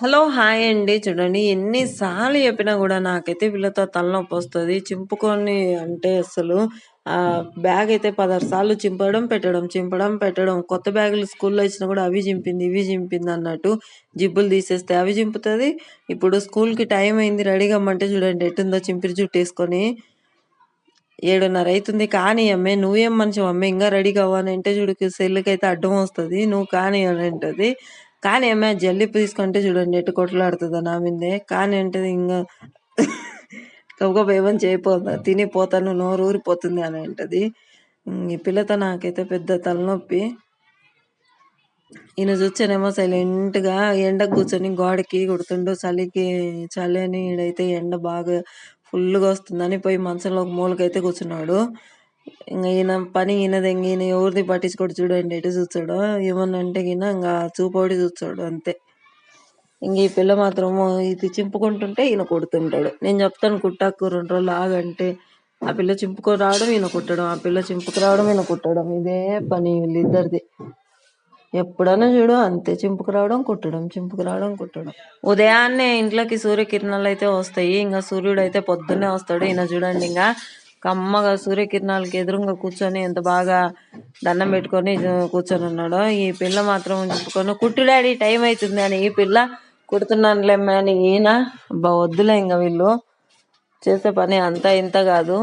Hello hi అండి. చూడండి ఎన్నిసార్లు చెప్పినా కూడా నాకైతే వీళ్ళతో తలనొప్పి వస్తుంది. చింపుకొని అంటే అసలు బ్యాగ్ అయితే పదహారు సార్లు చింపడం పెట్టడం చింపడం పెట్టడం. కొత్త బ్యాగులు స్కూల్లో ఇచ్చినా కూడా అవి చింపింది ఇవి చింపింది అన్నట్టు జిబ్బులు తీసేస్తే అవి చింపుతుంది. ఇప్పుడు స్కూల్కి టైం అయింది రెడీగా అమ్మంటే చూడండి ఎట్టుందో చింపిరి జుట్టేసుకొని ఏడున్నర అవుతుంది కానీ అమ్మే నువ్వేం మంచి అమ్మే ఇంకా రెడీ కావాలంటే చూడు సెల్కి అయితే అడ్డం వస్తుంది. నువ్వు కానీ అని ఉంటుంది కానీ ఏమే జల్లిప్పు తీసుకుంటే చూడండి ఎటు కొట్లాడుతుందా నా మీదే. కానీ అంటే ఇంకా గబగబా ఏమని చేయపోతా తినిపోతాను నోరు ఊరిపోతుంది అని అంటది ఈ పిల్లతో నాకైతే పెద్ద తలనొప్పి. ఈయన చూచానేమో సైలెంట్గా ఎండ కూర్చొని గోడకి కొడుతుండు చలికి చలి అని ఈడైతే ఎండ బాగా ఫుల్గా వస్తుందని పోయి మంచంలో ఒక మూలకైతే కూర్చున్నాడు. ఇంకా ఈయన పని ఈయనది ఇంక ఈయన ఎవరిది పట్టించుకోడు చూడండి ఎటు చూస్తాడు ఏమన్నంటే గిన ఇంకా చూపోడి చూస్తాడు అంతే. ఇంక ఈ పిల్ల మాత్రం ఇది చింపుకుంటుంటే ఈయన కొడుతుంటాడు. నేను చెప్తాను కుట్టాకు రెండు రోజులు ఆగంటే ఆ పిల్ల చింపుకొని రావడం ఈయన కుట్టడం ఆ పిల్ల చింపుకు రావడం ఈయన కుట్టడం ఇదే పని వీళ్ళిద్దరిది. ఎప్పుడైనా చూడు అంతే చింపుకు రావడం కుట్టడం చింపుకు రావడం కుట్టడం. ఉదయాన్నే ఇంట్లోకి సూర్యకిరణాలు అయితే వస్తాయి ఇంకా సూర్యుడు అయితే పొద్దున్నే వస్తాడు ఈయన చూడండి ఇంకా కమ్మగా సూర్యకిరణాలకి ఎదురుగా కూర్చొని ఎంత బాగా దండం పెట్టుకొని కూర్చొని ఉన్నాడు ఈ పిల్ల మాత్రం చెప్పుకొని కుట్టు డాడీ టైం అవుతుంది అని ఈ పిల్ల కుడుతున్నానులేమ్మా అని ఈయన. అబ్బా వద్దులే ఇంకా వీళ్ళు. చేసే పని అంతా ఇంత కాదు.